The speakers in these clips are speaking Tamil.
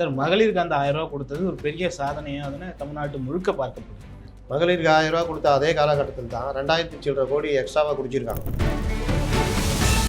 சார் மகளிருக்கு அந்த ஆயிரம் ரூபா கொடுத்தது ஒரு பெரிய சாதனையாக அதுன்னு தமிழ்நாட்டு முழுக்க பார்க்கப்படுது. மகளிருக்கு ஆயிரம் ரூபா கொடுத்த அதே காலகட்டத்தில் தான் ரெண்டாயிரத்தி சில்லற கோடி எக்ஸ்ட்ராவாக குடிச்சிருக்காங்க.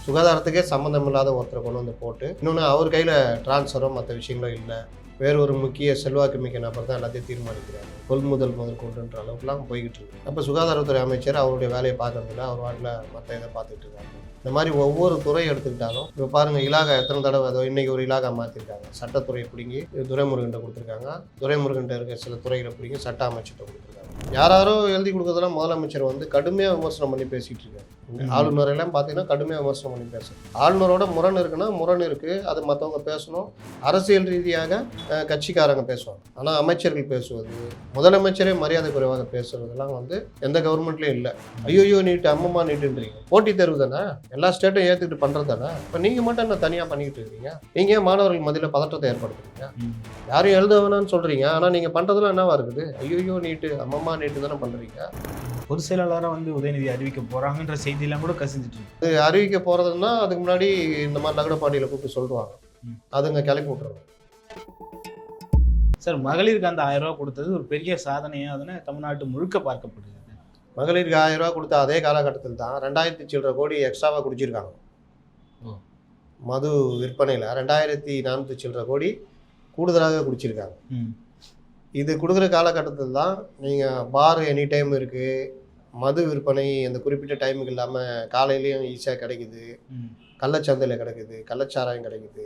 சுகாதாரத்துக்கே சம்மந்தம் இல்லாத ஒருத்தரை கொண்டு வந்து போட்டு இன்னொன்று அவர் கையில் டிரான்ஸ்ஃபரோ மற்ற விஷயங்களும் இல்லை வேற ஒரு முக்கிய செல்வாக்கு மிக்க நபர் தான் எல்லாத்தையும் தீர்மானிக்கிறார். கொள்முதல் முதல் கொண்டுன்ற அளவுக்குலாம் போய்கிட்டு இருக்கு. அப்போ சுகாதாரத்துறை அமைச்சர் அவருடைய வேலையை பார்க்கறதில்ல அவர் வாட்டில் மற்ற இதை பார்த்துட்டு இருக்காங்க இந்த மாதிரி ஒவ்வொரு துறை எடுத்துக்கிட்டாலும் இப்போ பாருங்கள் இலாகா எத்தனை தடவை அதோ இன்னைக்கு ஒரு இலாகா மாற்றிருக்காங்க சட்டத்துறையை பிடுங்கி துரைமுருகன்ட்ட கொடுத்துருக்காங்க. துரைமுருகன்ட்ட இருக்க சில துறைகளை பிடிங்கி சட்ட அமைச்சர்கிட்ட கொடுத்துருக்காங்க. யாராரோ எழுதி கொடுக்கறதெல்லாம் முதலமைச்சர் வந்து கடுமையாக விமர்சனம் பண்ணி பேசிகிட்டு இருக்காரு. ஆளுநரெல்லாம் பார்த்தீங்கன்னா கடுமையாக விமர்சனம் பண்ணி பேசுறோம் ஆளுநரோட முரண் இருக்குன்னா முரண் இருக்குது அது மற்றவங்க பேசணும். அரசியல் ரீதியாக கட்சிக்காரங்க பேசுவாங்க. ஆனால் அமைச்சர்கள் பேசுவது முதலமைச்சரே மரியாதை குறைவாக பேசுறதெல்லாம் வந்து எந்த கவர்மெண்ட்லேயும் இல்லை. ஐயோ நீட்டு அம்மம்மா நீட்டுன்றீங்க. போட்டித் தேர்வு தானே? எல்லா ஸ்டேட்டும் ஏற்றுக்கிட்டு பண்ணுறது தானே? இப்போ நீங்கள் மட்டும் என்ன தனியாக பண்ணிக்கிட்டு இருக்கீங்க? நீங்கள் ஏன் மாணவர்கள் மத்தியில் பதற்றத்தை ஏற்படுத்துறீங்க? யாரும் எழுத வேணாம்னு சொல்கிறீங்க ஆனால் நீங்கள் பண்ணுறதுலாம் என்னவா இருக்குது? ஐயோ நீட்டு அம்மம்மா நீட்டு தானே பண்ணுறீங்க பொதுச் செயலாளராக வந்து உதயநிதி அறிவிக்க போகிறாங்கன்ற செய்தியெல்லாம் கூட கசிஞ்சிட்டு இருக்கு இது அறிவிக்க போகிறதுன்னா அதுக்கு முன்னாடி இந்த மாதிரி லகடப்பாடியில் கூப்பிட்டு சொல்லுவாங்க. அதுங்க கிளப்பி விட்ருவாங்க சார் மகளிருக்கு அந்த ஆயிரம் ரூபாய் கொடுத்தது ஒரு பெரிய சாதனையாக அதுன்னு தமிழ்நாட்டு முழுக்க பார்க்கப்படுது. மகளிருக்கு ஆயிரம் ரூபா கொடுத்த அதே காலகட்டத்தில் தான் ரெண்டாயிரத்தி சில்லற கோடி எக்ஸ்ட்ராவாக குடிச்சிருக்காங்க. மது விற்பனையில் ரெண்டாயிரத்தி நானூற்றி சில்லற கோடி கூடுதலாக குடிச்சிருக்காங்க. இது கொடுக்குற காலகட்டத்தில் தான் நீங்கள் பார் எனி டைம் இருக்குது மது விற்பனை அந்த குறிப்பிட்ட டைமுக்கு இல்லாமல் காலையிலையும் ஈஸியாக கிடைக்குது கள்ளச்சந்தையில் கிடைக்குது கள்ளச்சாராயம் கிடைக்குது.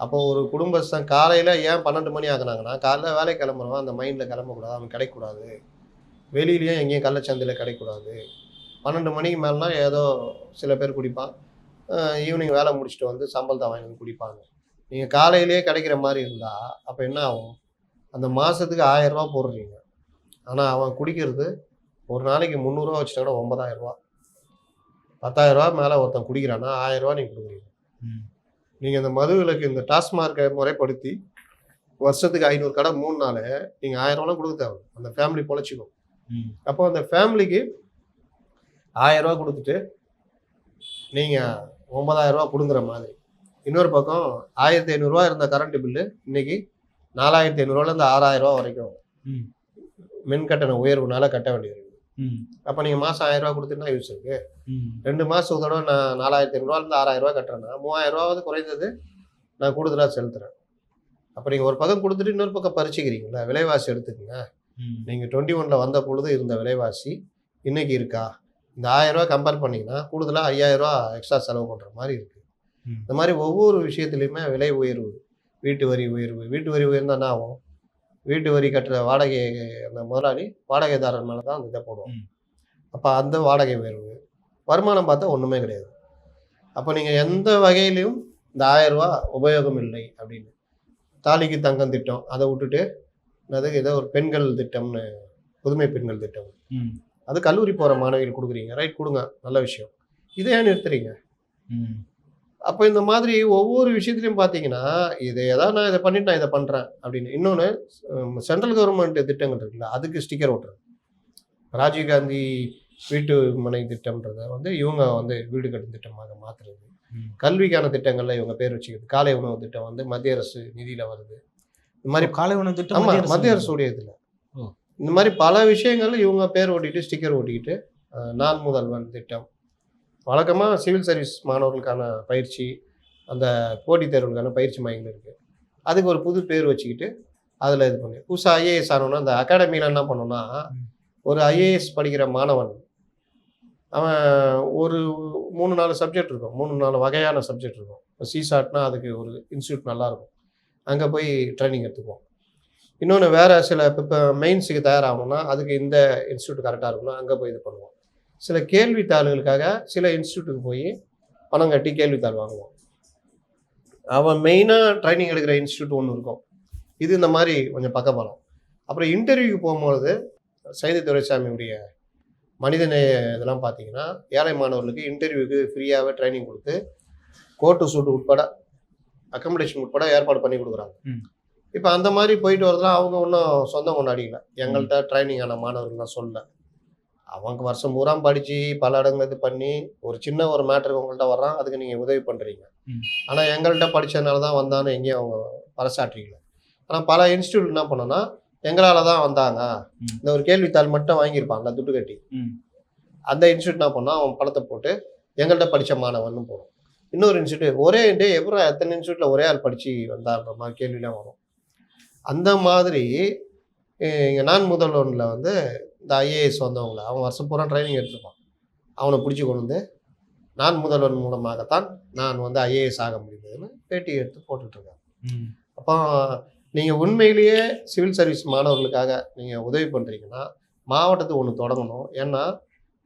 அப்போ ஒரு குடும்பஸ்தான் காலையில் ஏன் பன்னெண்டு மணி ஆகுனாங்கன்னா காலைல வேலைக்கு கிளம்புறவன் அந்த மைண்டில் கிளம்பக்கூடாது அவன் கிடைக்கக்கூடாது. வெளியிலயும் எங்கேயும் கள்ளச்சந்தையில் கிடைக்கக்கூடாது. பன்னெண்டு மணிக்கு மேலேனா ஏதோ சில பேர் குடிப்பான். ஈவினிங் வேலை முடிச்சுட்டு வந்து சம்பளத்தை வாங்கி வந்து குடிப்பாங்க. நீங்கள் காலையிலேயே கிடைக்கிற மாதிரி இருந்தால் அப்போ என்ன ஆகும்? அந்த மாதத்துக்கு ஆயிரரூவா போடுறீங்க. ஆனால் அவன் குடிக்கிறது ஒரு நாளைக்கு முந்நூறுரூவா வச்சுட்டா கூட ஒன்பதாயிரரூவா பத்தாயிரரூவா மேலே ஒருத்தன் குடிக்கிறான்னா ஆயிரரூவா நீங்கள் கொடுக்குறீங்க. நீங்கள் இந்த மது விலக்கு இந்த டாஸ்மார்க்கை முறைப்படுத்தி வருஷத்துக்கு ஐநூறு கடை மூணு நாள் நீங்கள் ஆயிரரூவாலாம் கொடுக்க தேவை அந்த ஃபேமிலி பொழைச்சிக்கும். அப்போ அந்த ஃபேமிலிக்கு ஆயிரரூவா கொடுத்துட்டு நீங்கள் ஒன்பதாயிரரூவா கொடுங்குற மாதிரி. இன்னொரு பக்கம் ஆயிரத்தி ஐநூறுரூவா இருந்த கரண்ட் பில்லு இன்னைக்கு நாலாயிரத்தி ஐநூறுரூவாலேருந்து ஆறாயிரரூவா வரைக்கும் ம். மின் கட்டண உயர்வுனால கட்ட வேண்டியது. அப்போ நீங்கள் மாதம் ஆயிரரூவா கொடுத்துன்னா யூஸ் இருக்கு. ரெண்டு மாதத்துக்கு தடவை நான் நாலாயிரத்தி ஐநூறுரூவாலேருந்து ஆறாயிரரூவா கட்டுறேன்னா மூவாயிரரூவாவது குறைந்தது நான் கூடுதலாக செலுத்துறேன். அப்போ நீங்கள் ஒரு பக்கம் கொடுத்துட்டு இன்னொரு பக்கம் பறிச்சுக்கிறீங்களா விலைவாசி எடுத்துக்கங்க. நீங்கள் டுவெண்ட்டி ஒனில் வந்த பொழுது இருந்த விலைவாசி இன்னைக்கு இருக்கா? இந்த ஆயிரரூவா கம்பேர் பண்ணிங்கன்னா கூடுதலாக ஐயாயிரரூவா எக்ஸ்ட்ரா செலவு பண்ணுற மாதிரி இருக்குது. இந்த மாதிரி ஒவ்வொரு விஷயத்துலையுமே விலை உயர்வு வீட்டு வரி உயர்வு. வீட்டு வரி உயர்ந்தா என்ன ஆகும்? வீட்டு வரி கட்டுற வாடகை அந்த முதலாளி வாடகைதாரர் மேலே தான் அந்த இதை போடுவோம். அப்போ அந்த வாடகை உயர்வு. வருமானம் பார்த்தா ஒன்றுமே கிடையாது. அப்போ நீங்கள் எந்த வகையிலையும் இந்த ஆயிரரூவா உபயோகம் இல்லை அப்படின்னு. தாலிக்கு தங்கம் திட்டம். அதை விட்டுட்டு அது ஏதோ ஒரு பெண்கள் திட்டம்னு புதுமை பெண்கள் திட்டம். அது கல்லூரி போகிற மாணவிகள் கொடுக்குறீங்க. ரைட் கொடுங்க. நல்ல விஷயம். இதை ஏன் நிறுத்துறீங்க அப்போ இந்த மாதிரி ஒவ்வொரு விஷயத்துலையும் பார்த்தீங்கன்னா இதை ஏதாவது நான் இதை பண்ணிட்டு நான் இதை பண்ணுறேன் அப்படின்னு. இன்னொன்று சென்ட்ரல் கவர்மெண்ட் திட்டங்கள் இருக்குல்ல அதுக்கு ஸ்டிக்கர் ஓட்டுறது. ராஜீவ்காந்தி வீட்டு மனை திட்டம்ன்றத வந்து இவங்க வந்து வீடு கட்டும் திட்டமாக மாற்றுறது. கல்விக்கான திட்டங்களில் இவங்க பேர் வச்சுக்கிறது. காலை உணவு திட்டம் வந்து மத்திய அரசு நிதியில் வருது. இந்த மாதிரி காலை உணவு திட்டம் ஆமா மத்திய அரசு மத்திய அரசுடைய இதில். இந்த மாதிரி பல விஷயங்கள் இவங்க பேர் ஓட்டிட்டு ஸ்டிக்கர் ஓட்டிக்கிட்டு நான் முதல்வன் திட்டம் வழக்கமாக சிவில் சர்வீஸ் மாணவர்களுக்கான பயிற்சி அந்த போட்டித் தேர்வுகளுக்கான பயிற்சி மையங்கள் இருக்குது அதுக்கு ஒரு புது பேர் வச்சுக்கிட்டு அதில் இது பண்ணி புதுசாக ஐஏஎஸ் ஆனோன்னா அந்த அகாடமியில் என்ன பண்ணோன்னா ஒரு ஐஏஎஸ் படிக்கிற மாணவன் அவன் ஒரு மூணு நாலு சப்ஜெக்ட் இருக்கும். மூணு நாலு வகையான சப்ஜெக்ட் இருக்கும். இப்போ சிசாட்னா அதுக்கு ஒரு இன்ஸ்டியூட் நல்லாயிருக்கும். அங்கே போய் ட்ரைனிங் எடுத்துக்குவோம். இன்னொன்று வேறு சில இப்போ இப்போ மெயின்ஸுக்கு தயாராகணும்னா அதுக்கு இந்த இன்ஸ்டியூட் கரெக்டாக இருக்கும்னா அங்கே போய் இது பண்ணுவோம். சில கேள்வித்தாள்களுக்காக சில இன்ஸ்டியூட்டுக்கு போய் பணம் கட்டி கேள்வித்தாள் வாங்குவோம். அவன் மெயினாக ட்ரைனிங் எடுக்கிற இன்ஸ்டியூட் ஒன்று இருக்கும். இது இந்த மாதிரி கொஞ்சம் பக்கபலம் அப்புறம் இன்டர்வியூக்கு போகும்பொழுது சைதை துரைசாமியுடைய மனிதநேய இதெல்லாம் பார்த்தீங்கன்னா ஏழை மாணவர்களுக்கு இன்டர்வியூக்கு ஃப்ரீயாகவே ட்ரைனிங் கொடுத்து கோட்டு சூட்டு உட்பட அக்கமடேஷன் உட்பட ஏற்பாடு பண்ணி கொடுக்குறாங்க. இப்போ அந்த மாதிரி போயிட்டு வரதுலாம் அவங்க ஒன்றும் சொந்தம் கொண்டாடிக்கல. எங்கள்கிட்ட ட்ரைனிங் ஆன மாணவர்கள்லாம் சொல்ல அவங்க வருஷம் பூரா படித்து பல இடங்கள் இது பண்ணி ஒரு சின்ன ஒரு மேட்டருக்கு உங்கள்கிட்ட வர்றான் அதுக்கு நீங்கள் உதவி பண்ணுறீங்க. ஆனால் எங்கள்கிட்ட படித்ததுனால தான் வந்தான்னு எங்கேயும் அவங்க பறைசாற்றுறீங்களா ஆனால் பல இன்ஸ்டியூட் என்ன பண்ணோன்னா எங்களால் தான் வந்தாங்க. இந்த ஒரு கேள்வித்தாள் மட்டும் வாங்கியிருப்பான்ல துட்டு கட்டி. அந்த இன்ஸ்டியூட் என்ன பண்ணா அவன் பணத்தை போட்டு எங்கள்கிட்ட படித்த மாணவன் போடும் இன்னொரு இன்ஸ்டியூட் ஒரே டே எப்பறம் எத்தனை இன்ஸ்டியூட்டில் ஒரே ஆள் படித்து வந்தான்ற மாதிரி கேள்விலாம் வரும் அந்த மாதிரி இங்கே நான் முதல்வனில் வந்து இந்த ஐஏஎஸ் வந்தவங்கள அவன் வருஷம் பூரா ட்ரைனிங் எடுத்துப்பான் அவனை பிடிச்சி கொண்டு வந்து நான் முதல்வன் மூலமாகத்தான் நான் வந்து ஐஏஎஸ் ஆக முடியுதுன்னு பேட்டி எடுத்து போட்டுட்ருக்காங்க. அப்போ நீங்கள் உண்மையிலேயே சிவில் சர்வீஸ் மாணவர்களுக்காக நீங்கள் உதவி பண்ணுறீங்கன்னா மாவட்டத்துக்கு ஒன்று தொடங்கணும். ஏன்னா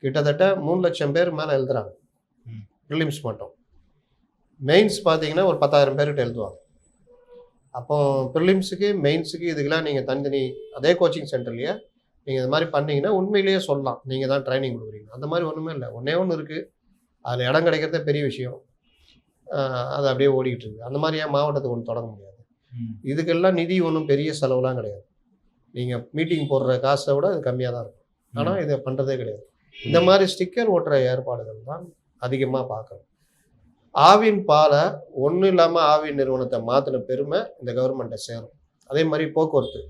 கிட்டத்தட்ட மூணு லட்சம் பேர் மேலே எழுதுறாங்க. ப்ரிலிம்ஸ் மட்டும். மெயின்ஸ் பார்த்தீங்கன்னா ஒரு பத்தாயிரம் பேர்கிட்ட எழுதுவாங்க. அப்போ ப்ரிலிம்ஸுக்கு மெயின்ஸுக்கு இதுக்கெல்லாம் நீங்கள் தனித்தனி அதே கோச்சிங் சென்டர்லையே நீங்கள் இது மாதிரி பண்ணீங்கன்னா உண்மையிலேயே சொல்லலாம். நீங்கள் தான் ட்ரைனிங் கொடுக்குறீங்க. அந்த மாதிரி ஒன்றுமே இல்லை. ஒன்றே ஒன்று இருக்குது அதில் இடம் கிடைக்கிறதே பெரிய விஷயம். அது அப்படியே ஓடிக்கிட்டு இருக்கு. அந்த மாதிரி ஏன் மாவட்டத்துக்கு ஒன்று தொடங்க முடியாது. இதுக்கெல்லாம் நிதி ஒன்றும் பெரிய செலவுலாம் கிடையாது. நீங்கள் மீட்டிங் போடுற காசை விட அது கம்மியாக தான் இருக்கும். ஆனால் இதை பண்ணுறதே கிடையாது. இந்த மாதிரி ஸ்டிக்கர் ஓட்டுற ஏற்பாடுகள் தான் அதிகமாக பார்க்குறோம் ஆவின் பாலை ஒன்றும் இல்லாமல் ஆவின் நிறுவனத்தை மாற்றின பெருமை இந்த கவர்மெண்ட்டை சேரும். அதே மாதிரி போக்குவரத்து.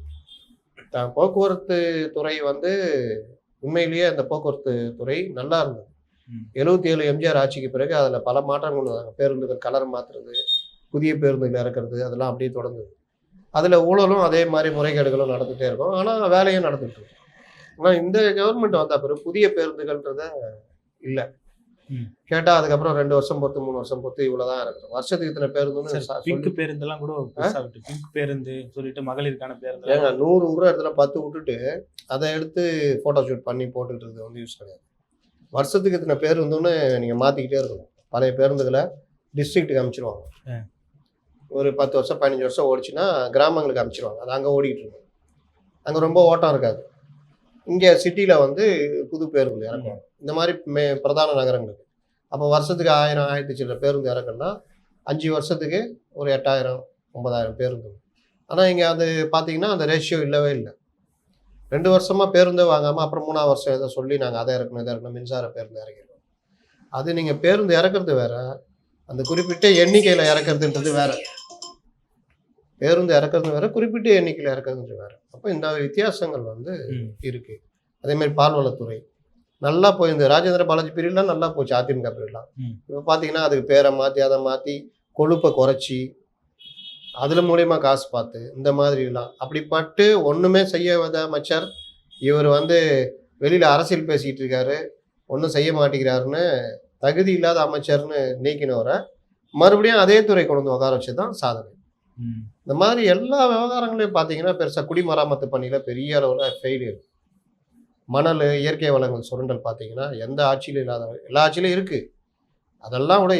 போக்குவரத்து துறை வந்து உண்மையிலேயே அந்த போக்குவரத்து துறை நல்லா இருந்தது. எழுபத்தி ஏழு எம்ஜிஆர் ஆட்சிக்கு பிறகு அதில் பல மாற்றங்கள் கொண்டு வந்தாங்க. பேருந்துகள் கலர் மாற்றுறது புதிய பேருந்துகள் இறக்குறது அதெல்லாம் அப்படியே தொடர்ந்தது. அதில் ஊழலும் அதே மாதிரி முறைகேடுகளும் நடந்துகிட்டே இருக்கும். ஆனால் வேலையும் நடந்துட்டு இருக்கும் ஆனால் இந்த கவர்மெண்ட் வந்த பிறகு புதிய பேருந்துகள்ன்றத இல்லை. ம். கேட்டால் அதுக்கப்புறம் ரெண்டு வருஷம் பொறுத்து மூணு வருஷம் பொறுத்து இவ்வளோ தான் இறக்குறோம் வருஷத்துக்கு இத்தனை பேருந்துன்னு ச- பிங்க் பேருந்தெல்லாம் கூட பிங்க் பேருந்து சொல்லிட்டு மகளிருக்கான பேருந்து ஏங்க நூறு விடுற இடத்துல பத்து விட்டுட்டு அதை எடுத்து ஃபோட்டோ ஷூட் பண்ணி போட்டுக்கிறது வந்து யூஸ் கிடையாது. வருஷத்துக்கு இத்தனை பேருந்துன்னு நீங்கள் மாற்றிக்கிட்டே இருக்கணும். பழைய பேருந்துகளை டிஸ்ட்ரிக்ட்டுக்கு அனுப்பிச்சிருவாங்க ஆ. ஒரு பத்து வருஷம் பதினஞ்சு வருஷம் ஓடிச்சுன்னா கிராமங்களுக்கு அனுப்பிச்சிருவாங்க அது அங்கே ஓடிக்கிட்டு இருக்கும். அங்கே ரொம்ப ஓட்டம் இருக்காது. இங்கே சிட்டியில் வந்து புது பேருந்து இறக்குவாங்க இந்த மாதிரி மே பிரதான நகரங்களுக்கு அப்போ வருஷத்துக்கு ஆயிரம் ஆயிரத்தி சில்லற பேருந்து இறக்குன்னா அஞ்சு வருஷத்துக்கு ஒரு எட்டாயிரம் ஒன்பதாயிரம் பேருந்து. ஆனால் இங்கே அது பார்த்தீங்கன்னா அந்த ரேஷியோ இல்லவே இல்லை. ரெண்டு வருஷமாக பேருந்தே வாங்காமல் அப்புறம் மூணாவது வருஷம் ஏதோ சொல்லி நாங்கள் அதை இறக்கணும் இதை இறக்கணும் மின்சார பேருந்து இறக்கிடுவோம் அது நீங்கள் பேருந்து இறக்குறது வேற அந்த குறிப்பிட்ட எண்ணிக்கையில் இறக்குறதுன்றது வேற. பேருந்து இறக்குறது வேற குறிப்பிட்ட எண்ணிக்கையில் இறக்குறது வேற அப்போ இந்த வித்தியாசங்கள் வந்து ம். இருக்கு அதே மாதிரி பால்வளத்துறை நல்லா போய் இந்த ராஜேந்திர பாலாஜி பீரியட்லாம் நல்லா போச்சு அதிமுக பீரியட்லாம். இப்போ பார்த்தீங்கன்னா அதுக்கு பேரை மாற்றி அதை மாற்றி கொழுப்பை குறைச்சி அதில் மூலியமா காசு பார்த்து இந்த மாதிரிலாம் அப்படிப்பட்டு ஒன்றுமே செய்யாத அமைச்சர் இவர் வந்து வெளியில் அரசியல் பேசிக்கிட்டு இருக்காரு ஒன்றும் செய்ய மாட்டேங்கிறாருன்னு தகுதி இல்லாத அமைச்சர்னு நீக்கினவரை மறுபடியும் அதே துறை கொண்டு வந்து உட்கார வச்சு தான் சாதனை. இந்த மாதிரி எல்லா விவகாரங்களையும் பார்த்தீங்கன்னா பெருசாக குடிமராமத்து பணியில் பெரிய அளவில் ஃபெயிலியர் மணல் இயற்கை வளங்கள் சுரண்டல் பார்த்தீங்கன்னா எந்த ஆட்சியிலும் இல்லாத எல்லா ஆட்சியிலும் இருக்குது அதெல்லாம் விட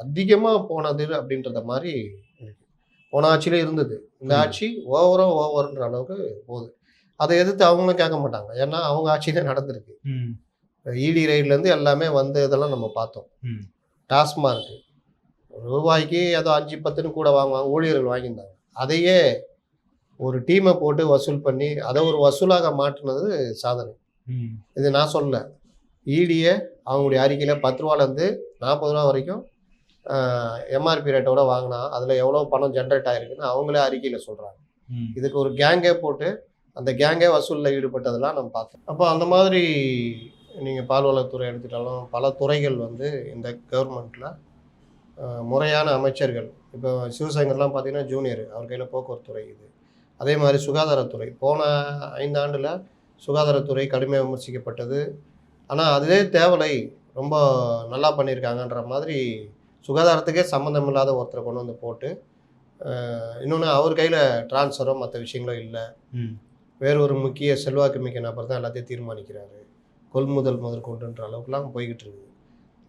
அதிகமாக போனது அப்படின்றத மாதிரி இருக்கு. போன ஆட்சியிலே இருந்தது. இந்த. ஆட்சி ஓவரோ ஓவர்ன்ற அளவுக்கு போகுது. அதை எதிர்த்து அவங்களும் கேட்க மாட்டாங்க. ஏன்னா அவங்க ஆட்சியிலே நடந்திருக்கு. இடி ரைட்லேருந்து எல்லாமே வந்து இதெல்லாம் நம்ம பார்த்தோம். ம். ரூபாய்க்கு ஏதோ அஞ்சு பத்துன்னு கூட வாங்குவாங்க ஊழியர்கள் வாங்கியிருந்தாங்க. அதையே ஒரு டீமை போட்டு வசூல் பண்ணி அதை ஒரு வசூலாக மாற்றினது சாதனை. இது நான் சொல்லல. ஈடியை அவங்களுடைய அறிக்கையில் பத்து ரூபாலேருந்து நாற்பது ரூபா வரைக்கும் எம்ஆர்பி ரேட்டோட வாங்கினா அதில் எவ்வளோ பணம் ஜென்ரேட் ஆயிருக்குன்னு அவங்களே அறிக்கையில் சொல்கிறாங்க. இதுக்கு ஒரு கேங்கே போட்டு அந்த கேங்கே வசூலில் ஈடுபட்டதெல்லாம் நம்ம பார்த்தோம் அப்போ அந்த மாதிரி நீங்கள் பால்வளத்துறை எடுத்துட்டாலும் பல துறைகள் வந்து இந்த கவர்மெண்ட்டில் முறையான அமைச்சர்கள். இப்போ சிவசங்கர்லாம் பார்த்தீங்கன்னா ஜூனியர் அவர் கையில் போக்குவரத்துறை இது. அதே மாதிரி சுகாதாரத்துறை. போன ஐந்தாண்டில் சுகாதாரத்துறை கடுமையாக விமர்சிக்கப்பட்டது. ஆனால் அதுவே தேவலை ரொம்ப நல்லா பண்ணியிருக்காங்கன்ற மாதிரி சுகாதாரத்துக்கே சம்மந்தம் இல்லாத ஒருத்தரை கொண்டு வந்து போட்டு இன்னொன்று அவர் கையில் டிரான்ஸ்ஃபரோ மற்ற விஷயங்களோ இல்லை. வேறு ஒரு முக்கிய செல்வாக்கு மிக்க நபர் தான் எல்லாத்தையும் தீர்மானிக்கிறாரு. கொள்முதல் முதற்கொண்டுன்ற அளவுக்குலாம் போய்கிட்டு இருக்குது.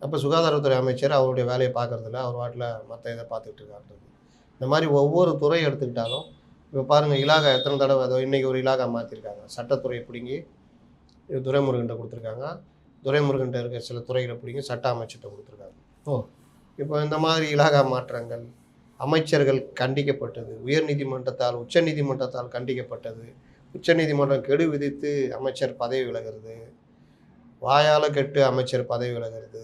அப்போ சுகாதாரத்துறை அமைச்சர் அவருடைய வேலையை பார்க்கறதில்ல. அவர் வாட்டில் மற்ற இதை பார்த்துக்கிட்டு இருக்காருன்றது இந்த மாதிரி ஒவ்வொரு துறை எடுத்துக்கிட்டாலும் இப்போ பாருங்கள் இலாகா எத்தனை தடவை அதோ இன்றைக்கி ஒரு இலாகா மாற்றிருக்காங்க சட்டத்துறையை பிடுங்கி துரைமுருகன்ட்ட கொடுத்துருக்காங்க. துரைமுருகன்ட்ட இருக்க சில துறைகளை பிடிங்கி சட்ட அமைச்சர்கிட்ட கொடுத்துருக்காங்க. ஓ. இப்போ இந்த மாதிரி இலாகா மாற்றங்கள் அமைச்சர்கள் கண்டிக்கப்பட்டது உயர்நீதிமன்றத்தால் உச்சநீதிமன்றத்தால் கண்டிக்கப்பட்டது உச்சநீதிமன்றம் கெடு விதித்து அமைச்சர் பதவி விலகிறது வாயால் கெட்டு அமைச்சர் பதவி விலகிறது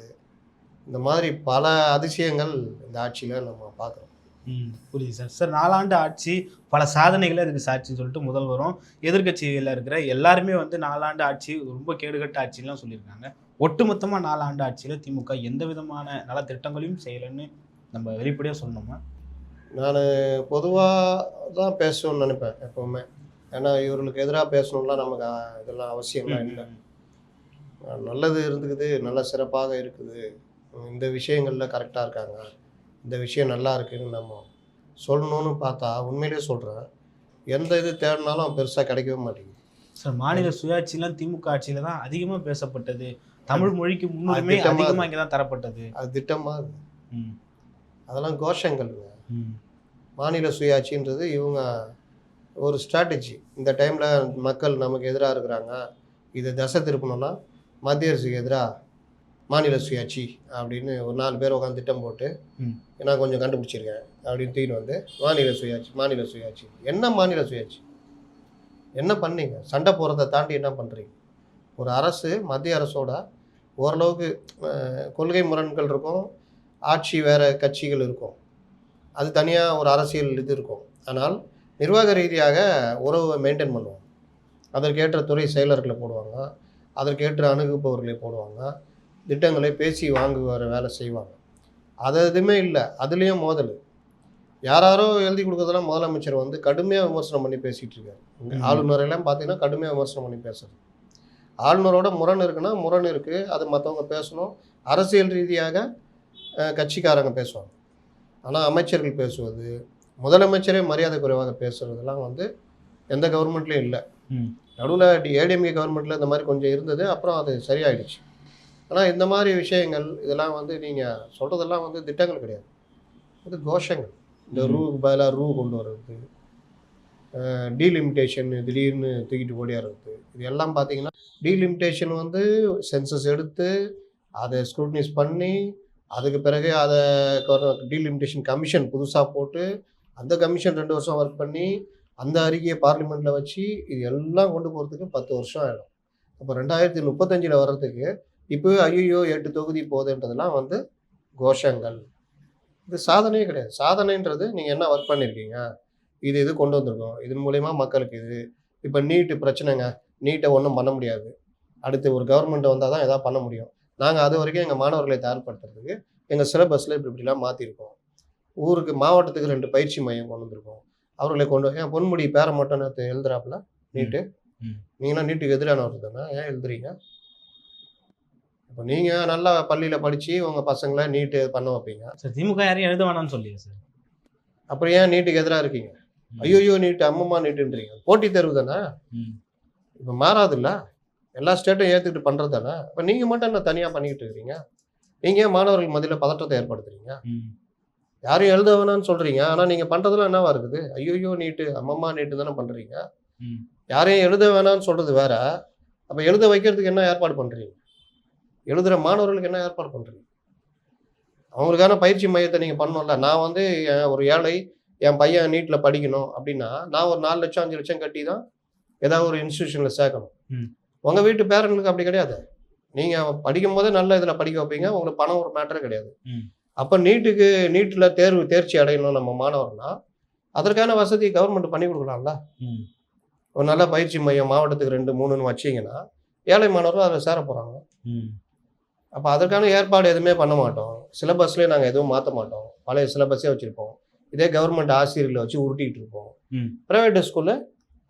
இந்த மாதிரி பல அதிசயங்கள் இந்த ஆட்சியில் நம்ம பார்க்குறோம். ம் புரியுது சார். சார் நாலாண்டு ஆட்சி பல சாதனைகளை அதுக்கு சாட்சின்னு சொல்லிட்டு முதல்வரும் எதிர்க்கட்சியில் இருக்கிற எல்லாருமே வந்து நாலாண்டு ஆட்சி ரொம்ப கேடுகட்ட ஆட்சிலாம் சொல்லியிருக்காங்க. ஒட்டுமொத்தமாக நாலாண்டு ஆட்சியில் திமுக எந்த விதமான நலத்திட்டங்களையும் செய்யலைன்னு நம்ம வெளிப்படையாக சொன்னோமா நான் பொதுவாக தான் பேசணும்னு நினைப்பேன் எப்போவுமே. ஏன்னா இவர்களுக்கு எதிராக பேசணும்லாம் நமக்கு இதெல்லாம் அவசியம்லாம் இல்லை. நல்லது இருந்துக்குது நல்ல சிறப்பாக இருக்குது. இந்த விஷயங்களில் கரெக்டாக இருக்காங்க. இந்த விஷயம் நல்லா இருக்குன்னு நம்ம சொல்லணும்னு பார்த்தா உண்மையிலேயே சொல்கிறேன் எந்த இது தேடினாலும் பெருசாக கிடைக்கவே மாட்டேங்குது. சார் மாநில சுயாட்சிலாம் திமுக ஆட்சியில தான் அதிகமாக பேசப்பட்டது. தமிழ் மொழிக்கு முன்னுரிமை அதிகமாக இங்கே தான் தரப்பட்டது. அது திட்டமாக அதெல்லாம் கோஷங்கள்ங்க. ம். மாநில சுயாட்சின்றது இவங்க ஒரு ஸ்ட்ராட்டஜி இந்த டைமில் மக்கள் நமக்கு எதிராக இருக்கிறாங்க. இதை தசை திருப்பணும்னா மத்திய அரசுக்கு எதிராக மாநில சுயாட்சி அப்படின்னு ஒரு நாலு பேர் உட்காந்து திட்டம் போட்டு. நான் கொஞ்சம் கண்டுபிடிச்சிருக்கேன் அப்படின்னு தூக்கிட்டு வந்து மாநில சுயாட்சி மாநில சுயாட்சி. என்ன மாநில சுயாட்சி? என்ன பண்ணீங்க? சண்டை போகிறத தாண்டி என்ன பண்ணுறீங்க ஒரு அரசு மத்திய அரசோட ஓரளவுக்கு கொள்கை முரண்கள் இருக்கும் ஆட்சி வேறு கட்சிகள் இருக்கும். அது தனியாக ஒரு அரசியல் இது இருக்கும். ஆனால் நிர்வாக ரீதியாக உறவை மெயின்டைன் பண்ணுவாங்க. அதற்கேற்ற துறை செயலர்களை போடுவாங்க. அதற்கேற்ற அணுகுப்பவர்களை போடுவாங்க. திட்டங்களை பேசி வாங்குகிற வேலை செய்வாங்க. அது எதுவுமே இல்லை. அதுலேயும் மோதல். யாராரோ எழுதி கொடுக்கறதெல்லாம் முதலமைச்சர் வந்து கடுமையாக விமர்சனம் பண்ணி பேசிகிட்டு இருக்காரு. ஆளுநரெல்லாம் பார்த்தீங்கன்னா கடுமையாக விமர்சனம் பண்ணி பேசுறது. ஆளுநரோட முரண் இருக்குன்னா முரண் இருக்குது அது மற்றவங்க பேசணும். அரசியல் ரீதியாக கட்சிக்காரங்க பேசுவாங்க. ஆனால் அமைச்சர்கள் பேசுவது முதலமைச்சரே மரியாதை குறைவாக பேசுறதெல்லாம் வந்து எந்த கவர்மெண்ட்லேயும் இல்லை. நடுவில் ஏடிஎம்கே கவர்மெண்ட்டில் இந்த மாதிரி கொஞ்சம் இருந்தது. அப்புறம் அது சரியாயிடுச்சு. ஆனால் இந்த மாதிரி விஷயங்கள் இதெல்லாம் வந்து நீங்கள் சொல்கிறதெல்லாம் வந்து திட்டங்கள் கிடையாது. இது கோஷங்கள். இந்த. ரூ பதிலாக ரூ கொண்டு வர்றது டீலிமிட்டேஷன் திடீர்னு தூக்கிட்டு ஓடியாடுறது இது எல்லாம் பார்த்தீங்கன்னா டீலிமிட்டேஷன் வந்து சென்சஸ் எடுத்து அதை ஸ்க்ரூட்னிஸ் பண்ணி அதுக்கு பிறகு அதை டீலிமிட்டேஷன் கமிஷன் புதுசாக போட்டு அந்த கமிஷன் ரெண்டு வருஷம் ஒர்க் பண்ணி அந்த அறிக்கையை பார்லிமெண்ட்டில் வச்சு இது எல்லாம் கொண்டு போகிறதுக்கு பத்து வருஷம் ஆகிடும் அப்போ ரெண்டாயிரத்தி முப்பத்தஞ்சில் வர்றதுக்கு இப்போவே ஐயோ எட்டு தொகுதி போகுதுன்றதெல்லாம் வந்து கோஷங்கள். இது சாதனையே கிடையாது. சாதனைன்றது நீங்கள் என்ன ஒர்க் பண்ணியிருக்கீங்க இது இது கொண்டு வந்திருக்கோம். இதன் மூலயமா மக்களுக்கு இது. இப்போ நீட்டு பிரச்சனைங்க. நீட்டை ஒன்றும் பண்ண முடியாது. அடுத்து ஒரு கவர்மெண்ட் வந்தால் தான் எதாவது பண்ண முடியும். நாங்கள் அது வரைக்கும் எங்கள் மாணவர்களை தயார்படுத்துறதுக்கு எங்கள் சிலபஸில் இப்படி இப்படிலாம் மாற்றிருக்கோம் ஊருக்கு மாவட்டத்துக்கு ரெண்டு பயிற்சி மையம் கொண்டு வந்திருக்கோம். அவர்களை கொண்டு ஏன் பொன்முடி பேரை மட்டும் நேற்று எழுதுறாப்புல நீட்டு. நீங்களாம் நீட்டுக்கு எதிரானவர் தானே? ஏன் எழுதுறீங்க? இப்போ நீங்கள் நல்லா பள்ளியில் படித்து உங்கள் பசங்களை நீட்டு பண்ண வைப்பீங்க. சார் திமுக யாரையும் எழுத வேணாம்னு சொல்லியா சார்? அப்புறம் ஏன் நீட்டுக்கு எதிராக இருக்கீங்க? ஐயோயோ நீட்டு அம்மம்மா நீட்டுன்றீங்க போட்டித் தேர்வு தானே? இப்போ மாறாதுல்ல? எல்லா ஸ்டேட்டும் ஏற்றுக்கிட்டு பண்ணுறது தானே? இப்போ நீங்கள் மட்டும் என்ன தனியாக பண்ணிக்கிட்டு இருக்கிறீங்க? நீங்கள் மாணவர்கள் மத்தியில் பதற்றத்தை ஏற்படுத்துறீங்க? ம். யாரும் எழுத வேணாம்னு சொல்கிறீங்க ஆனால் நீங்கள் பண்ணுறதுலாம் என்னவா இருக்குது? ஐயோயோ நீட்டு அம்மம்மா நீட்டு தானே பண்ணுறீங்க யாரையும் எழுத வேணாம்னு சொல்கிறது வேற. அப்போ எழுத வைக்கிறதுக்கு என்ன ஏற்பாடு பண்ணுறீங்க எழுதுகிற மாணவர்களுக்கு என்ன ஏற்பாடு பண்ணுறீங்க அவங்களுக்கான பயிற்சி மையத்தை நீங்கள் பண்ணணும்ல. நான் வந்து ஒரு ஏழை என் பையன் நீட்டில் படிக்கணும் அப்படின்னா நான் ஒரு நாலு லட்சம் அஞ்சு லட்சம் கட்டி தான் ஏதாவது ஒரு இன்ஸ்டியூஷனில் சேர்க்கணும். உங்கள் வீட்டு பேரண்ட்களுக்கு அப்படி கிடையாது. நீங்கள் படிக்கும் போதே நல்ல இதில் படிக்க வைப்பீங்க. உங்களுக்கு பணம் ஒரு மேட்டரே கிடையாது. அப்போ நீட்டுக்கு நீட்டில் தேர்வு தேர்ச்சி அடையணும் நம்ம மாணவர்னா அதற்கான வசதி கவர்மெண்ட் பண்ணி கொடுக்கலாம்ல. ஒரு நல்ல பயிற்சி மையம் மாவட்டத்துக்கு ரெண்டு மூணுன்னு வச்சிங்கன்னா ஏழை மாணவர்கள் அதில் சேர போகிறாங்க அப்போ அதற்கான ஏற்பாடு எதுவுமே பண்ண மாட்டோம். சிலபஸ்லேயே நாங்கள் எதுவும் மாற்ற மாட்டோம். பழைய சிலபஸே வச்சுருப்போம். இதே கவர்மெண்ட் ஆசிரியர்களை வச்சு உருட்டிகிட்டு இருப்போம். ப்ரைவேட் ஸ்கூலில்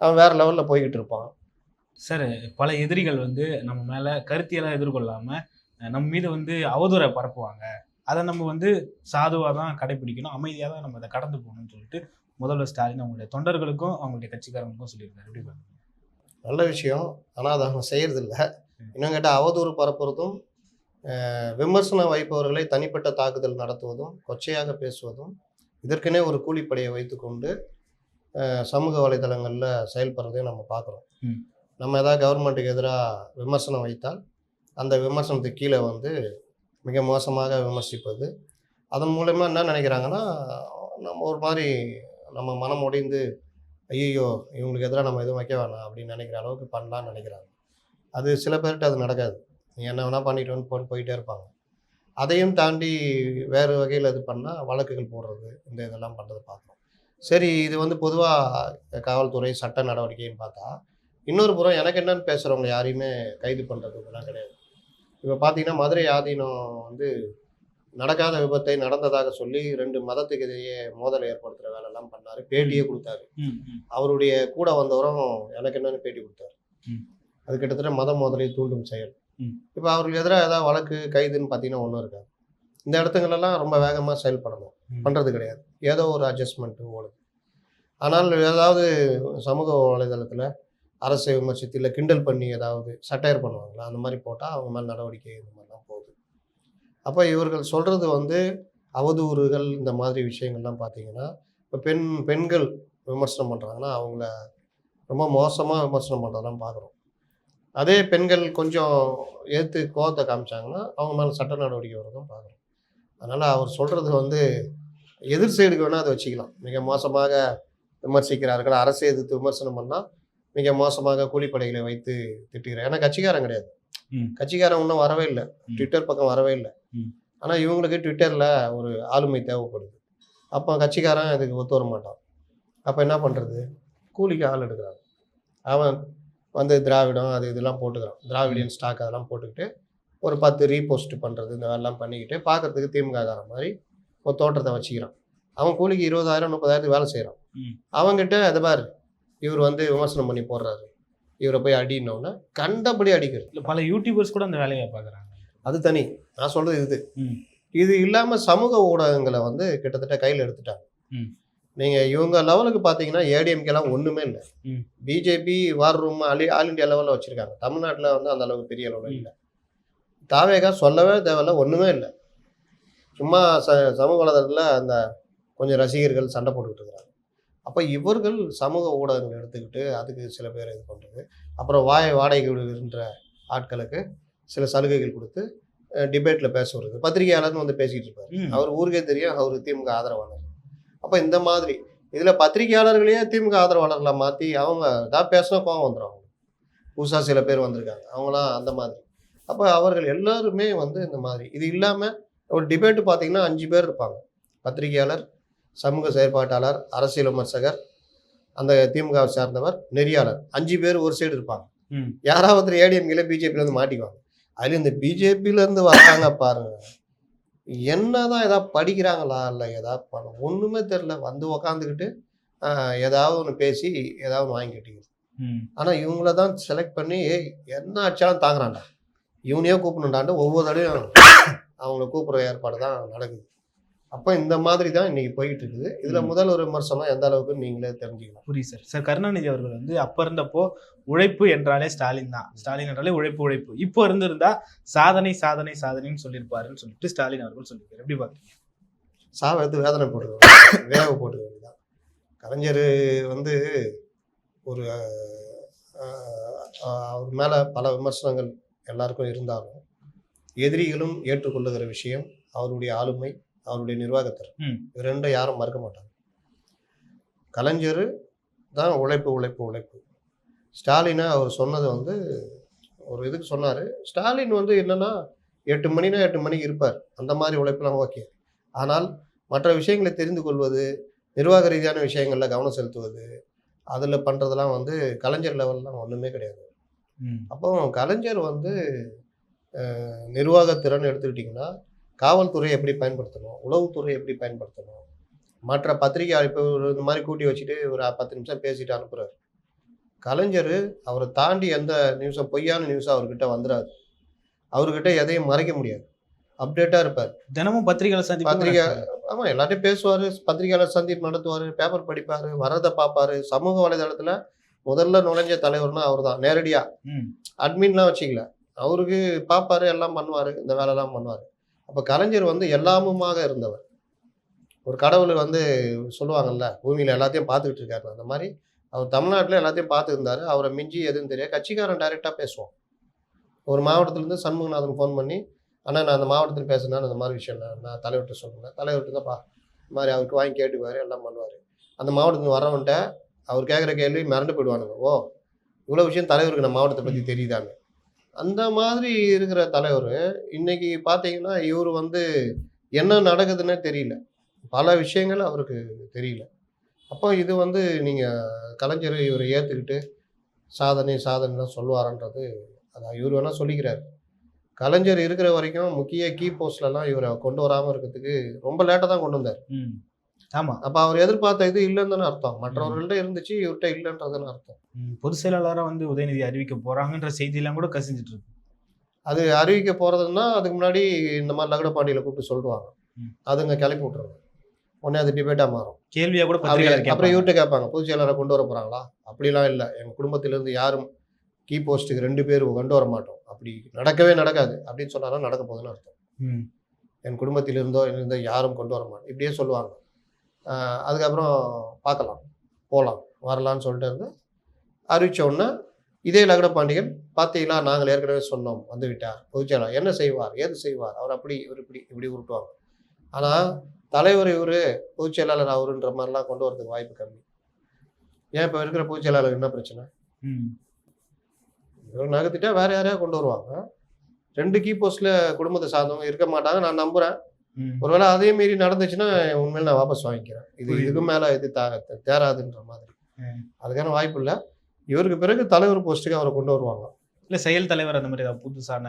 அவன் வேறு லெவலில் போய்கிட்டு இருப்பான். சார் பல எதிரிகள் வந்து நம்ம மேலே கருத்தியெல்லாம் எதிர்கொள்ளாமல் நம்ம மீது வந்து அவதூறை பரப்புவாங்க. அதை நம்ம வந்து சாதுவாக தான் கடைபிடிக்கணும். அமைதியாக தான் நம்ம அதை கடந்து போகணும்னு சொல்லிட்டு முதல்வர் ஸ்டாலின் அவங்களுடைய தொண்டர்களுக்கும் அவங்களுடைய கட்சிக்காரங்களுக்கும் சொல்லியிருக்காரு. எப்படி நல்ல விஷயம். ஆனால் அதை அவங்க செய்கிறதில்ல இன்னும் கேட்டால் அவதூறு பரப்புறதும் விமர்சனம் வைப்பவர்களை தனிப்பட்ட தாக்குதல் நடத்துவதும் கொச்சையாக பேசுவதும் இதற்கெனே ஒரு கூலிப்படையை வைத்துக்கொண்டு சமூக வலைதளங்களில் செயல்படுறதையும் நம்ம பார்க்குறோம். நம்ம ஏதாவது கவர்மெண்ட்டுக்கு எதிராக விமர்சனம் வைத்தால் அந்த விமர்சனத்துக்கு கீழே வந்து மிக மோசமாக விமர்சிப்பது. அதன் மூலயமா என்ன நினைக்கிறாங்கன்னா நம்ம ஒரு மாதிரி நம்ம மனம் உடைந்து ஐயோ இவங்களுக்கு எதிராக நம்ம எதுவும் வைக்க வேணாம் அப்படின்னு நினைக்கிற அளவுக்கு பண்ணலாம்னு நினைக்கிறாங்க. அது சில பேர்கிட்ட அது நடக்காது. என்ன வேணால் பண்ணிட்டு வந்து போட்டு போயிட்டே இருப்பாங்க. அதையும் தாண்டி வேறு வகையில் இது பண்ணால் வழக்குகள் போடுறது இந்த இதெல்லாம் பண்ணுறது பார்க்குறோம் சரி இது வந்து பொதுவாக காவல்துறை சட்ட நடவடிக்கைன்னு பார்த்தா இன்னொரு புறம் எனக்கு என்னன்னு பேசுகிறவங்க யாரையுமே கைது பண்ணுறது இதெல்லாம் கிடையாது. இப்போ பார்த்தீங்கன்னா மதுரை ஆதீனம் வந்து நடக்காத விபத்தை நடந்ததாக சொல்லி ரெண்டு மதத்துக்கு இடையே மோதலை ஏற்படுத்துகிற வேலையெல்லாம் பண்ணார். பேட்டியே கொடுத்தாரு. அவருடைய கூட வந்தவரும் எனக்கு என்னன்னு பேட்டி கொடுத்தாரு. அது கிட்டத்தட்ட மத மோதலை தூண்டும் செயல். இப்போ அவருக்கு எதிராக ஏதாவது வழக்கு கைதுன்னு பார்த்தீங்கன்னா ஒன்றும் இருக்காது. இந்த இடத்துங்களெல்லாம் ரொம்ப வேகமாக செயல்படணும். பண்ணுறது கிடையாது. ஏதோ ஒரு அட்ஜஸ்ட்மெண்ட்டு ஓடுது ஆனால் ஏதாவது சமூக வலைதளத்தில் அரசை விமர்சித்து இல்லை கிண்டல் பண்ணி ஏதாவது சட்டையர் பண்ணுவாங்களா அந்த மாதிரி போட்டால் அவங்க மேலே நடவடிக்கை இந்த மாதிரிலாம் போகுது. அப்போ இவர்கள் சொல்கிறது வந்து அவதூறுகள் இந்த மாதிரி விஷயங்கள்லாம் பார்த்தீங்கன்னா இப்போ பெண் பெண்கள் விமர்சனம் பண்ணுறாங்கன்னா அவங்கள ரொம்ப மோசமாக விமர்சனம் பண்ணுறதெல்லாம் பார்க்குறோம். அதே பெண்கள் கொஞ்சம் ஏற்று கோவத்தை காமிச்சாங்கன்னா அவங்க மேலே சட்ட நடவடிக்கை வரதும் பார்க்குறோம். அதனால் அவர் சொல்கிறது வந்து எதிர் சைடுக்கு வேணால் அதை வச்சுக்கலாம். மிக மோசமாக விமர்சிக்கிறார்கள் அரசை எதிர்த்து விமர்சனம் பண்ணால் மிக மோசமாக கூலிப்படைகளை வைத்து திட்டுகிறார். ஏன்னா கட்சிக்காரன் கிடையாது. கட்சிக்காரன் இன்னும் வரவே இல்லை. ட்விட்டர் பக்கம் வரவே இல்லை. ஆனால் இவங்களுக்கு ட்விட்டரில் ஒரு ஆளுமை தேவைப்படுது. அப்போ கட்சிக்காரன் இதுக்கு ஒத்து வர மாட்டான். அப்போ என்ன பண்ணுறது கூலிக்கு ஆள் எடுக்கிறாங்க அவன் வந்து திராவிடம் அது இதெல்லாம் போட்டுக்கிறான் திராவிடியன் ஸ்டாக் அதெல்லாம் போட்டுக்கிட்டு ஒரு பத்து ரீபோஸ்ட் பண்ணுறது இந்த வேலைலாம் பண்ணிக்கிட்டு பார்க்கறதுக்கு திமுக காரன் மாதிரி ஒரு தோட்டத்தை வச்சுக்கிறான் அவன் கூலிக்கு இருபதாயிரம் முப்பதாயிரத்துக்கு வேலை செய்கிறான். அவங்ககிட்ட அது பாரு இவர் வந்து விமர்சனம் பண்ணி போடுறாரு. இவரை போய் அடினோன்னா கண்டபடி அடிக்கிறது. இல்ல பல யூடியூபர்ஸ் கூட அந்த வேலையை பார்க்குறாங்க அது தனி. நான் சொல்கிறது இது. இது இல்லாமல் சமூக ஊடகங்களை வந்து கிட்டத்தட்ட கையில் எடுத்துட்டாங்க. நீங்கள் இவங்க லெவலுக்கு பார்த்தீங்கன்னா ஏடிஎம்கேலாம் ஒன்றுமே இல்லை. BJP war room all all India லெவலில் வச்சுருக்காங்க. தமிழ்நாட்டில் வந்து அந்த அளவுக்கு பெரிய அளவில். இல்லை. தாவேகா சொல்லவே தேவையில்ல ஒன்றுமே இல்லை. சும்மா ச சமூக வலைதளத்தில் அந்த கொஞ்சம் ரசிகர்கள் சண்டை போட்டுக்கிட்டு இருக்கிறாங்க. அப்போ இவர்கள் சமூக ஊடகங்கள் எடுத்துக்கிட்டு அதுக்கு சில பேர் இது பண்ணுறது அப்புறம் வாய் வாடகை விடுகின்ற ஆட்களுக்கு சில சலுகைகள் கொடுத்து டிபேட்டில் பேச வருது பத்திரிகையாளர்னு வந்து பேசிக்கிட்டு இருப்பார். அவர் ஊருக்கே தெரியும் அவர் திமுக ஆதரவாளர் அப்போ இந்த மாதிரி. இதில் பத்திரிகையாளர்களையே திமுக ஆதரவாளர்களாக மாற்றி அவங்க ஏதாவது பேசினா கோவம் வந்துடும் அவங்க புதுசாக சில பேர் வந்திருக்காங்க. அவங்களாம் அந்த மாதிரி. அப்போ அவர்கள் எல்லாருமே வந்து இந்த மாதிரி. இது இல்லாமல் ஒரு டிபேட்டு பார்த்தீங்கன்னா அஞ்சு பேர் இருப்பாங்க. பத்திரிகையாளர் சமூக செயற்பாட்டாளர் அரசியல் விமர்சகர் அந்த திமுகவை சார்ந்தவர் நெறியாளர். அஞ்சு பேர் ஒரு சைடு இருப்பாங்க. யாராவது ஏடிஎம்கில பிஜேபியிலேருந்து மாட்டிக்குவாங்க. அதுல இந்த பிஜேபியிலேருந்து வர்றாங்க பாருங்க. என்னதான் ஏதாவது படிக்கிறாங்களா இல்லை ஏதாவது பண்ண ஒன்றுமே தெரில வந்து உக்காந்துக்கிட்டு ஏதாவது ஒன்று பேசி ஏதாவது ஒன்று வாங்கி கட்டிக்கிறது ம். ஆனால் இவங்கள தான் செலக்ட் பண்ணி என்ன அடிச்சாலும் தாங்குறான்டா. இவனையே கூப்பிடணுண்டாண்டு ஒவ்வொரு தடையும் அவங்கள கூப்பிட்ற ஏற்பாடு தான் நடக்குது. அப்போ இந்த மாதிரி தான் இன்னைக்கு போயிட்டு இருக்குது இதில். முதல் ஒரு விமர்சனம் எந்த அளவுக்கு நீங்களே தெரிஞ்சுக்கலாம். புரியுது சார். சார் கருணாநிதி அவர்கள் வந்து அப்ப இருந்தப்போ உழைப்பு என்றாலே ஸ்டாலின் தான். ஸ்டாலின் என்றாலே உழைப்பு உழைப்பு. இப்போ இருந்திருந்தா சாதனை சாதனை சாதனைன்னு சொல்லியிருப்பாருன்னு சொல்லிட்டு ஸ்டாலின் அவர்கள் சொல்லியிருக்காரு. எப்படி பாக்குறீங்க சாவை எடுத்து வேதனை போட்டுக்க வேக போட்டுக்க வேண்டியதான் கலைஞர் வந்து ஒரு அவர் மேலே பல விமர்சனங்கள் எல்லாருக்கும் இருந்தாலும் எதிரிகளும் ஏற்றுக்கொள்ளுகிற விஷயம் அவருடைய ஆளுமை அவருடைய. இது ரெண்டும் யாரும் மறுக்க மாட்டாங்க. கலைஞர் தான் உழைப்பு உழைப்பு உழைப்பு. ஸ்டாலினை அவர் சொன்னது வந்து ஒரு இதுக்கு சொன்னார் ஸ்டாலின் வந்து என்னன்னா எட்டு மணினா எட்டு மணிக்கு இருப்பார். அந்த மாதிரி உழைப்புலாம் ஓகே ஆனால் மற்ற விஷயங்களை தெரிந்து கொள்வது நிர்வாக ரீதியான விஷயங்களில் கவனம் செலுத்துவது அதில் பண்ணுறதெல்லாம் வந்து கலைஞர் லெவல்லாம் ஒன்றுமே கிடையாது. அப்போ கலைஞர் வந்து நிர்வாகத்திறன் எடுத்துக்கிட்டிங்கன்னா காவல்துறை எப்படி பயன்படுத்தணும்? உளவுத்துறை எப்படி பயன்படுத்தணும்? மற்ற பத்திரிகை இப்போ இந்த மாதிரி கூட்டி வச்சுட்டு ஒரு பத்து நிமிஷம் பேசிட்டு அனுப்புகிறார் கலைஞர் அவரை தாண்டி எந்த நியூஸும் பொய்யான நியூஸும் அவர்கிட்ட வந்துடாது அவர்கிட்ட எதையும் மறைக்க முடியாது. அப்டேட்டாக இருப்பார். தினமும் பத்திரிகைகளை சந்திப்பு பத்திரிகை. ஆமாம் எல்லாத்தையும் பேசுவார். பத்திரிகையாளர் சந்திப்பு நடத்துவார். பேப்பர் படிப்பார். வர்றதை பார்ப்பாரு. சமூக வலைதளத்தில் முதல்ல நுழைஞ்ச தலைவர்னா அவர் தான் நேரடியாக. அட்மின்லாம் வச்சுக்கல. அவருக்கு பார்ப்பாரு எல்லாம் பண்ணுவார். இந்த வேலைலாம் பண்ணுவார். அப்போ கலைஞர் வந்து எல்லாமுமாக இருந்தவர். ஒரு கடவுள் வந்து சொல்லுவாங்கல்ல பூமியில் எல்லாத்தையும் பார்த்துக்கிட்டு இருக்காரு அந்த மாதிரி அவர் தமிழ்நாட்டில் எல்லாத்தையும் பார்த்துருந்தாரு. அவரை மிஞ்சி எதுவும் தெரியாது. கட்சிக்காரன் டைரெக்டாக பேசுவோம் ஒரு மாவட்டத்துலேருந்து சண்முகநாதன் ஃபோன் பண்ணி ஆனால் நான் அந்த மாவட்டத்தில் பேசுனேன் அந்த மாதிரி விஷயம் நான் நான் தலைவர்கிட்ட சொல்லுவேன் தலைவர்கிட்ட தான் பா. இந்த மாதிரி அவருக்கு வாங்கி கேட்டுக்குவார் எல்லாம் பண்ணுவார். அந்த மாவட்டத்துக்கு வரவன்ட்ட அவர் கேட்குற கேள்வி மிரண்டு போயிடுவானுங்க. ஓ இவ்வளோ விஷயம் தலைவருக்கு நம்ம மாவட்டத்தை பற்றி தெரியுதாங்க அந்த மாதிரி இருக்கிற தலைவர் இன்னைக்கு பார்த்தீங்கன்னா இவர் வந்து என்ன நடக்குதுன்னே தெரியல. பல விஷயங்கள் அவருக்கு தெரியல. அப்போ இது வந்து நீங்கள் கலைஞர் இவரை ஏற்றுக்கிட்டு சாதனை சாதனைலாம் சொல்லுவாரன்றது அதான் இவர் வேணால் சொல்லிக்கிறார். கலைஞர் இருக்கிற வரைக்கும் முக்கிய கீ போஸ்ட்லலாம் இவரை கொண்டு வராமல் இருக்கிறதுக்கு ரொம்ப லேட்டாக தான் கொண்டு வந்தார். ஆமாம் அப்போ அவர் எதிர்பார்த்த இது இல்லைன்னு அர்த்தம். மற்றவர்கள்ட்ட இருந்துச்சு இவர்கிட்ட இல்லைன்றதுன்னு அர்த்தம். பொதுச் செயலாளராக வந்து உதயநிதி அறிவிக்க போறாங்கன்ற செய்தியெல்லாம் கூட கசிஞ்சிட்டு இருக்கு. அது அறிவிக்க போகிறதுன்னா அதுக்கு முன்னாடி இந்த மாதிரி லகடப்பாண்டியில் கூப்பிட்டு சொல்லுவாங்க. அதுங்க கிளப்பி விட்ருவாங்க உடனே அது டிபேட்டாக மாறும். கேள்வியா கூட அப்புறம். இவர்கிட்ட கேட்பாங்க பொதுச் செயலாளரை கொண்டு வர போகிறாங்களா அப்படிலாம் இல்லை. எங்கள் குடும்பத்திலேருந்து யாரும் கீ போஸ்ட்டுக்கு ரெண்டு பேர் கொண்டு வர மாட்டோம். அப்படி நடக்கவே நடக்காது. அப்படின்னு சொன்னாலும் நடக்க போகுதுன்னு அர்த்தம். என் குடும்பத்திலிருந்தோ இருந்தோ யாரும் கொண்டு வர மாட்டோம். இப்படியே சொல்லுவாங்க. அதுக்கப்புறம் பார்க்கலாம். போகலாம் வரலான்னு சொல்லிட்டு இருந்து அறிவிச்ச உடனே இதே லகடபாண்டியன் பார்த்தீங்களா நாங்கள் ஏற்கனவே சொன்னோம் வந்து விட்டார் பொதுச்செயலாளர் என்ன செய்வார்? ஏது செய்வார்? அவர் அப்படி இவர் இப்படி இப்படி உருட்டுவாங்க. ஆனால் தலைவர் இவர் பொதுச்செயலாளர் அவருன்ற மாதிரிலாம் கொண்டு வரதுக்கு வாய்ப்பு கம்மி. ஏன் இப்போ இருக்கிற பொதுச்செயலாளர் என்ன பிரச்சனை? இவர் நகர்த்திட்டா வேற யாரையா கொண்டு வருவாங்க. ரெண்டு கீ போஸ்ட்ல குடும்பத்தை சார்ந்தவங்க இருக்க மாட்டாங்க. நான் நம்புறேன். ம் ஒருவேளை அதே மீறி நடந்துச்சுன்னா உண்மையில நான் வாபஸ் வாங்கிக்கிறேன். இது. இதுக்கு மேல இது தேராதுன்ற மாதிரி. அதுக்கான வாய்ப்பு இல்லை. இவருக்கு பிறகு தலைவர் போஸ்ட்டுக்கு அவரை கொண்டு வருவாங்க. இல்ல செயல் தலைவர் அந்த மாதிரி ஏதாவது புதுசான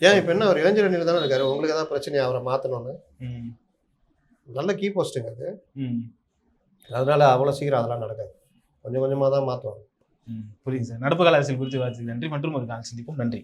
ஏன் இப்போ என்ன அவர் இளைஞரணியில் தானே இருக்காரு? உங்களுக்கு ஏதாவது பிரச்சனையா அவரை மாற்றணும்னு நல்ல கீ போஸ்ட்டுங்க அது. அதனால அவ்வளோ சீக்கிரம் அதெல்லாம் நடக்காது. கொஞ்சம் கொஞ்சமாக தான் மாற்றுவாங்க புரியுது சார். நடப்பு கால அரசியல் குறித்து வாசிக்கு நன்றி. மற்றும் ஒரு கால் சந்திப்போம். நன்றி.